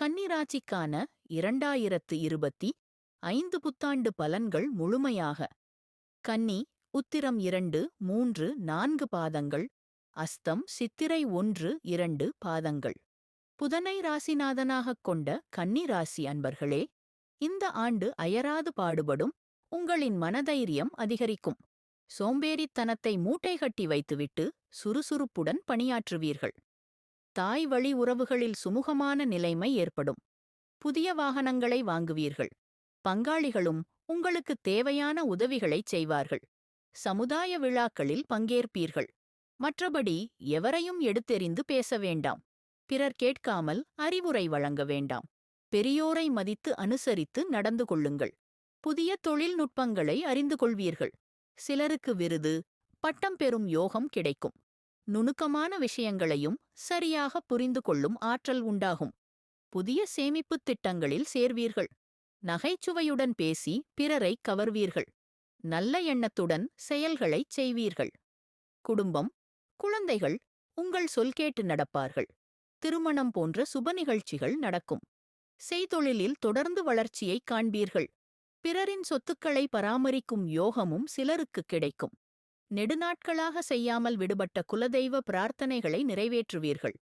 கன்னிராசிக்கான இரண்டாயிரத்து இருபத்தி ஐந்து புத்தாண்டு பலன்கள் முழுமையாக. கன்னி உத்திரம் இரண்டு மூன்று நான்கு பாதங்கள் அஸ்தம் சித்திரை ஒன்று இரண்டு பாதங்கள். புதனை ராசிநாதனாகக் கொண்ட கன்னி ராசி அன்பர்களே இந்த ஆண்டு அயராது பாடுபடும் உங்களின் மனதைரியம் அதிகரிக்கும். சோம்பேறித்தனத்தை மூட்டை கட்டி வைத்துவிட்டு சுறுசுறுப்புடன் பணியாற்றுவீர்கள். தாய் வழி உறவுகளில் சுமூகமான நிலைமை ஏற்படும். புதிய வாகனங்களை வாங்குவீர்கள். பங்காளிகளும் உங்களுக்கு தேவையான உதவிகளைச் செய்வார்கள். சமுதாய விழாக்களில் பங்கேற்பீர்கள். மற்றபடி எவரையும் எடுத்தெறிந்து பேச வேண்டாம். பிறர் கேட்காமல் அறிவுரை வழங்க வேண்டாம். பெரியோரை மதித்து அனுசரித்து நடந்து கொள்ளுங்கள். புதிய தொழில்நுட்பங்களை அறிந்து கொள்வீர்கள். சிலருக்கு விருது பட்டம் பெறும் யோகம் கிடைக்கும். நுணுக்கமான விஷயங்களையும் சரியாக புரிந்து கொள்ளும் ஆற்றல் உண்டாகும். புதிய சேமிப்புத் திட்டங்களில் சேர்வீர்கள். நகைச்சுவையுடன் பேசி பிறரை கவர்வீர்கள். நல்ல எண்ணத்துடன் செயல்களைச் செய்வீர்கள். குடும்பம் குழந்தைகள் உங்கள் சொல் கேட்டு நடப்பார்கள். திருமணம் போன்ற சுப நிகழ்ச்சிகள் நடக்கும். செய்தொழிலில் தொடர்ந்து வளர்ச்சியைக் காண்பீர்கள். பிறரின் சொத்துக்களை பராமரிக்கும் யோகமும் சிலருக்கு கிடைக்கும். நெடுநாட்களாக செய்யாமல் விடுபட்ட குலதெய்வ பிரார்த்தனைகளை நிறைவேற்றுவீர்கள்.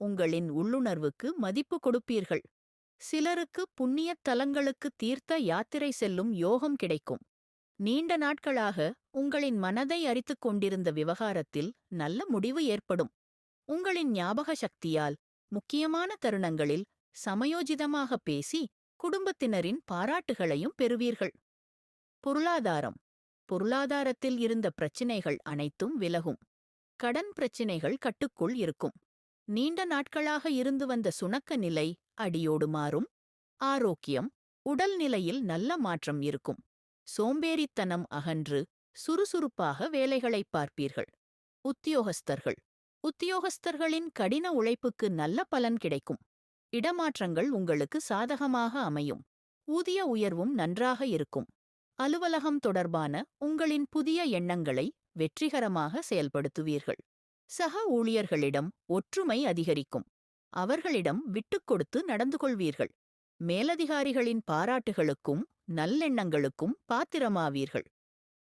உங்களின் உள்ளுணர்வுக்கு மதிப்பு கொடுப்பீர்கள். சிலருக்கு புண்ணியத் தலங்களுக்கு தீர்த்த யாத்திரை செல்லும் யோகம் கிடைக்கும். நீண்ட நாட்களாக உங்களின் மனதை அரித்துக் கொண்டிருந்த விவகாரத்தில் நல்ல முடிவு ஏற்படும். உங்களின் ஞாபக சக்தியால் முக்கியமான தருணங்களில் சமயோஜிதமாக பேசி குடும்பத்தினரின் பாராட்டுகளையும் பெறுவீர்கள். பொருளாதாரம். பொருளாதாரத்தில் இருந்த பிரச்சினைகள் அனைத்தும் விலகும். கடன் பிரச்சினைகள் கட்டுக்குள் இருக்கும். நீண்ட நாட்களாக இருந்து வந்த சுணக்க நிலை அடியோடு மாறும். ஆரோக்கியம் உடல்நிலையில் நல்ல மாற்றம் இருக்கும். சோம்பேறித்தனம் அகன்று சுறுசுறுப்பாக வேலைகளைப் பார்ப்பீர்கள். உத்தியோகஸ்தர்கள் உத்தியோகஸ்தர்களின் கடின உழைப்புக்கு நல்ல பலன் கிடைக்கும். இடமாற்றங்கள் உங்களுக்கு சாதகமாக அமையும். ஊதிய உயர்வும் நன்றாக இருக்கும். அலுவலகம் தொடர்பான உங்களின் புதிய எண்ணங்களை வெற்றிகரமாக செயல்படுத்துவீர்கள். சக ஊழியர்களிடம் ஒற்றுமை அதிகரிக்கும். அவர்களிடம் விட்டுக் கொடுத்து நடந்து கொள்வீர்கள். மேலதிகாரிகளின் பாராட்டுகளுக்கும் நல்லெண்ணங்களுக்கும் பாத்திரமாவீர்கள்.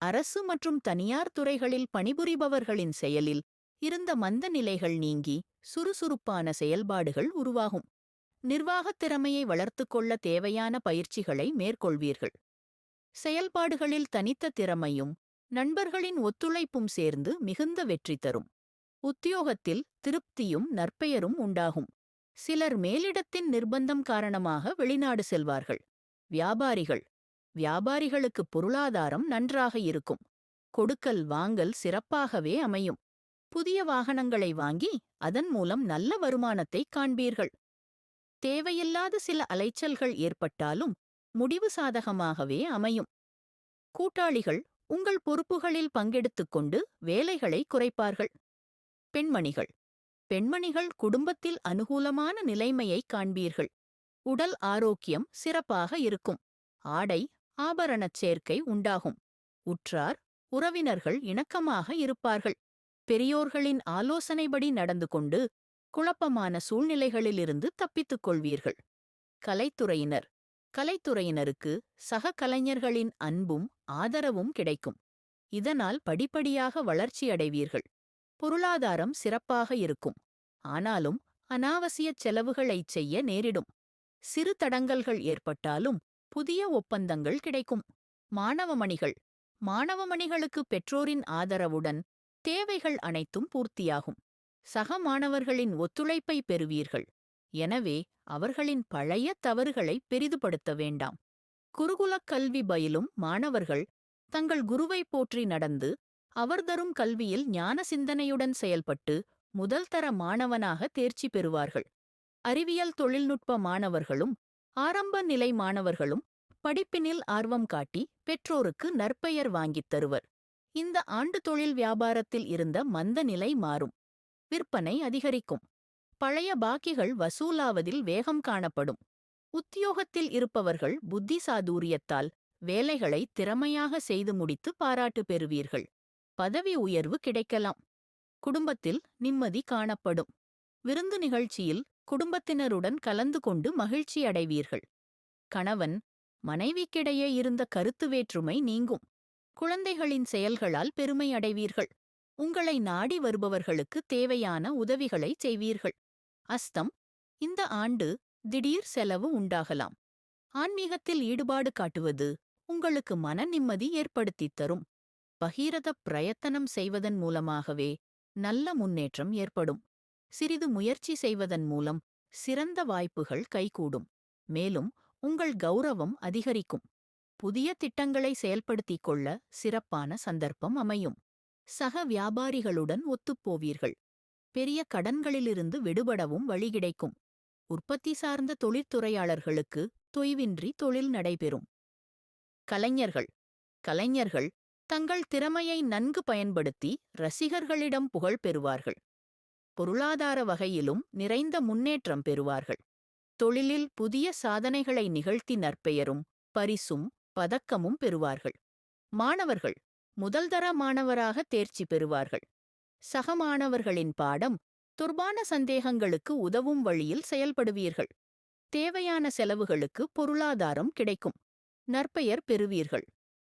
அரசு மற்றும் தனியார் துறைகளில் பணிபுரிபவர்களின் செயலில் இருந்த மந்த நிலைகள் நீங்கி சுறுசுறுப்பான செயல்பாடுகள் உருவாகும். நிர்வாகத் திறமையை வளர்த்துக்கொள்ள தேவையான பயிற்சிகளை மேற்கொள்வீர்கள். செயல்பாடுகளில் தனித்த திறமையும் நண்பர்களின் ஒத்துழைப்பும் சேர்ந்து மிகுந்த வெற்றி தரும். உத்தியோகத்தில் திருப்தியும் நற்பெயரும் உண்டாகும். சிலர் மேலிடத்தின் நிர்பந்தம் காரணமாக வெளிநாடு செல்வார்கள். வியாபாரிகள். வியாபாரிகளுக்கு பொருளாதாரம் நன்றாக இருக்கும். கொடுக்கல் வாங்கல் சிறப்பாகவே அமையும். புதிய வாகனங்களை வாங்கி அதன் மூலம் நல்ல வருமானத்தை காண்பீர்கள். தேவையில்லாத சில அலைச்சல்கள் ஏற்பட்டாலும் முடிவு சாதகமாகவே அமையும். கூட்டாளிகள் உங்கள் பொறுப்புகளில் பங்கெடுத்துக் கொண்டு வேலைகளை குறைப்பார்கள். பெண்மணிகள் பெண்மணிகள் குடும்பத்தில் அனுகூலமான நிலைமையை காண்பீர்கள். உடல் ஆரோக்கியம் சிறப்பாக இருக்கும். ஆடை ஆபரணச் சேர்க்கை உண்டாகும். உற்றார் உறவினர்கள் இணக்கமாக இருப்பார்கள். பெரியோர்களின் ஆலோசனைபடி நடந்து கொண்டு குழப்பமான சூழ்நிலைகளிலிருந்து தப்பித்துக் கொள்வீர்கள். கலைத்துறையினர் கலைத்துறையினருக்கு சக கலைஞர்களின் அன்பும் ஆதரவும் கிடைக்கும். இதனால் படிப்படியாக வளர்ச்சியடைவீர்கள் பொருளாதாரம் சிறப்பாக இருக்கும். ஆனாலும் அனாவசியச் செலவுகளைச் செய்ய நேரிடும். சிறு தடங்கல்கள் ஏற்பட்டாலும் புதிய ஒப்பந்தங்கள் கிடைக்கும். மாணவமணிகள் மாணவமணிகளுக்கு பெற்றோரின் ஆதரவுடன் தேவைகள் அனைத்தும் பூர்த்தியாகும். சக மாணவர்களின் ஒத்துழைப்பை பெறுவீர்கள். எனவே அவர்களின் பழைய தவறுகளை பெரிதுபடுத்த வேண்டாம். குருகுலக் கல்வி பயிலும் மாணவர்கள் தங்கள் குருவை போற்றி நடந்து அவர் தரும் கல்வியில் ஞான சிந்தனையுடன் செயல்பட்டு முதல் தர மாணவனாக தேர்ச்சி பெறுவார்கள். அறிவியல் தொழில்நுட்ப மாணவர்களும் ஆரம்ப நிலை மாணவர்களும் படிப்பினில் ஆர்வம் காட்டி பெற்றோருக்கு நற்பெயர் வாங்கித் தருவர். இந்த ஆண்டு தொழில் வியாபாரத்தில் இருந்த மந்த நிலை மாறும். விற்பனை அதிகரிக்கும். பழைய பாக்கிகள் வசூலாவதில் வேகம் காணப்படும். உத்தியோகத்தில் இருப்பவர்கள் புத்தி சாதுரியத்தால் வேலைகளை திறமையாக செய்து முடித்து பாராட்டு பெறுவீர்கள். பதவி உயர்வு கிடைக்கலாம். குடும்பத்தில் நிம்மதி காணப்படும். விருந்து நிகழ்ச்சியில் குடும்பத்தினருடன் கலந்து கொண்டு மகிழ்ச்சி அடைவீர்கள். கணவன் மனைவிக்கிடையே இருந்த கருத்து வேற்றுமை நீங்கும். குழந்தைகளின் செயல்களால் பெருமை அடைவீர்கள். உங்களை நாடி வருபவர்களுக்கு தேவையான உதவிகளை செய்வீர்கள். அஸ்தம் இந்த ஆண்டு திடீர் செலவு உண்டாகலாம். ஆன்மீகத்தில் ஈடுபாடு காட்டுவது உங்களுக்கு மன நிம்மதி ஏற்படுத்தித் தரும். பகீரத பிரயத்தனம் செய்வதன் மூலமாகவே நல்ல முன்னேற்றம் ஏற்படும். சிறிது முயற்சி செய்வதன் மூலம் சிறந்த வாய்ப்புகள் கைகூடும். மேலும் உங்கள் கௌரவம் அதிகரிக்கும். புதிய திட்டங்களை செயல்படுத்திக் கொள்ள சிறப்பான சந்தர்ப்பம் அமையும். சக வியாபாரிகளுடன் ஒத்துப்போவீர்கள் பெரிய கடன்களிலிருந்து விடுபடவும் வழி கிடைக்கும். உற்பத்தி சார்ந்த தொழிற்துறையாளர்களுக்கு தொய்வின்றி தொழில் நடைபெறும். கலைஞர்கள். கலைஞர்கள் தங்கள் திறமையை நன்கு பயன்படுத்தி ரசிகர்களிடம் புகழ் பெறுவார்கள். பொருளாதார வகையிலும் நிறைந்த முன்னேற்றம் பெறுவார்கள். தொழிலில் புதிய சாதனைகளை நிகழ்த்தி நற்பெயரும் பரிசும் பதக்கமும் பெறுவார்கள். மாணவர்கள். முதல்தர மாணவராக தேர்ச்சி பெறுவார்கள். சக மாணவர்களின் பாடம் துர்பான சந்தேகங்களுக்கு உதவும் வழியில் செயல்படுவீர்கள். தேவையான செலவுகளுக்கு பொருளாதாரம் கிடைக்கும். நற்பெயர் பெறுவீர்கள்.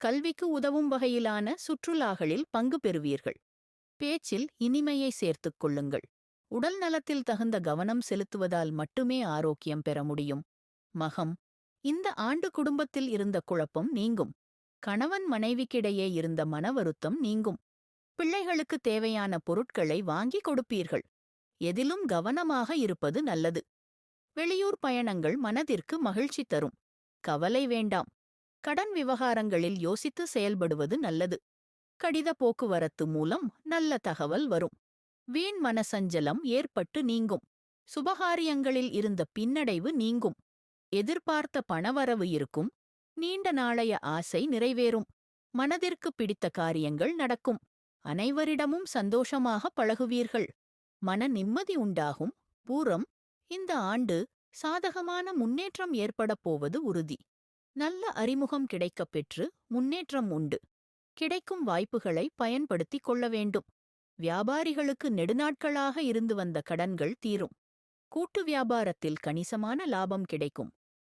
கல்விக்கு உதவும் வகையிலான சுற்றுலாகளில் பங்கு பெறுவீர்கள். பேச்சில் இனிமையை சேர்த்துக் கொள்ளுங்கள். உடல் நலத்தில் தகுந்த கவனம் செலுத்துவதால் மட்டுமே ஆரோக்கியம் பெற முடியும். மகம். இந்த ஆண்டு குடும்பத்தில் இருந்த குழப்பம் நீங்கும். கணவன் மனைவிக்கிடையே இருந்த மன வருத்தம் நீங்கும். பிள்ளைகளுக்கு தேவையான பொருட்களை வாங்கி கொடுப்பீர்கள். எதிலும் கவனமாக இருப்பது நல்லது. வெளியூர் பயணங்கள் மனதிற்கு மகிழ்ச்சி தரும். கவலை வேண்டாம். கடன் விவகாரங்களில் யோசித்து செயல்படுவது நல்லது. கடித போக்குவரத்து மூலம் நல்ல தகவல் வரும். வீண் மனசஞ்சலம் ஏற்பட்டு நீங்கும். சுபகாரியங்களில் இருந்த பின்னடைவு நீங்கும். எதிர்பார்த்த பணவரவு இருக்கும். நீண்ட நாளைய ஆசை நிறைவேறும். மனதிற்கு பிடித்த காரியங்கள் நடக்கும். அனைவரிடமும் சந்தோஷமாக பழகுவீர்கள். மன நிம்மதி உண்டாகும். பூரம் இந்த ஆண்டு சாதகமான முன்னேற்றம் ஏற்படப் போவது உறுதி. நல்ல அறிமுகம் கிடைக்கப் பெற்று முன்னேற்றம் உண்டு. கிடைக்கும் வாய்ப்புகளை பயன்படுத்திக் கொள்ள வேண்டும். வியாபாரிகளுக்கு நெடுநாட்களாக இருந்து வந்த கடன்கள் தீரும். கூட்டு வியாபாரத்தில் கணிசமான லாபம் கிடைக்கும்.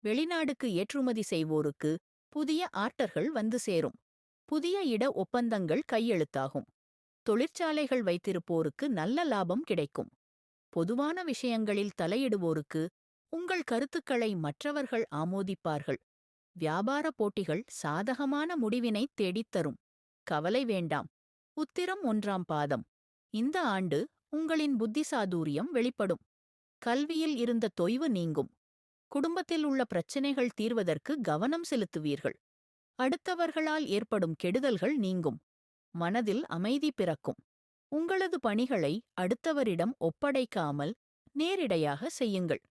வெளிநாடுக்கு ஏற்றுமதி செய்வோருக்கு புதிய ஆர்டர்கள் வந்து சேரும். புதிய இட ஒப்பந்தங்கள் கையெழுத்தாகும். தொழிற்சாலைகள் வைத்திருப்போருக்கு நல்ல லாபம் கிடைக்கும். பொதுவான விஷயங்களில் தலையிடுவோருக்கு உங்கள் கருத்துக்களை மற்றவர்கள் ஆமோதிப்பார்கள். வியாபார போட்டிகள் சாதகமான முடிவினை தேடித்தரும். கவலை வேண்டாம். உத்திரம் ஒன்றாம் பாதம். இந்த ஆண்டு உங்களின் புத்திசாதுரியம் வெளிப்படும். கல்வியில் இருந்த தொய்வு நீங்கும். குடும்பத்தில் உள்ள பிரச்சினைகள் தீர்வதற்கு கவனம் செலுத்துவீர்கள். அடுத்தவர்களால் ஏற்படும் கெடுதல்கள் நீங்கும். மனதில் அமைதி பிறக்கும். உங்களது பணிகளை அடுத்தவரிடம் ஒப்படைக்காமல் நேரிடையாக செய்யுங்கள்.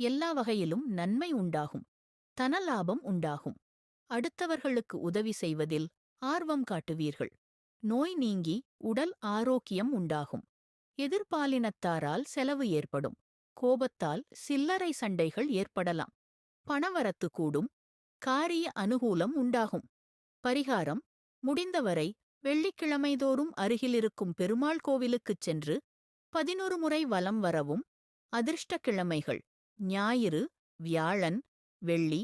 எல்லா வகையிலும் நன்மை உண்டாகும். தனலாபம் உண்டாகும். அடுத்தவர்களுக்கு உதவி செய்வதில் ஆர்வம் காட்டுவீர்கள். நோய் நீங்கி உடல் ஆரோக்கியம் உண்டாகும். எதிர்பாலினத்தாரால் செலவு ஏற்படும். கோபத்தால் சில்லறை சண்டைகள் ஏற்படலாம். பணவரத்து கூடும். காரிய அனுகூலம் உண்டாகும். பரிகாரம் முடிந்தவரை வெள்ளிக்கிழமைதோறும் அருகிலிருக்கும் பெருமாள் கோவிலுக்குச் சென்று பதினொரு முறை வலம் வரவும் அதிர்ஷ்ட கிழமைகள் ஞாயிறு வியாழன் வெள்ளி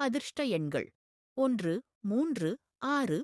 அதிர்ஷ்ட எண்கள். ஒன்று மூன்று ஆறு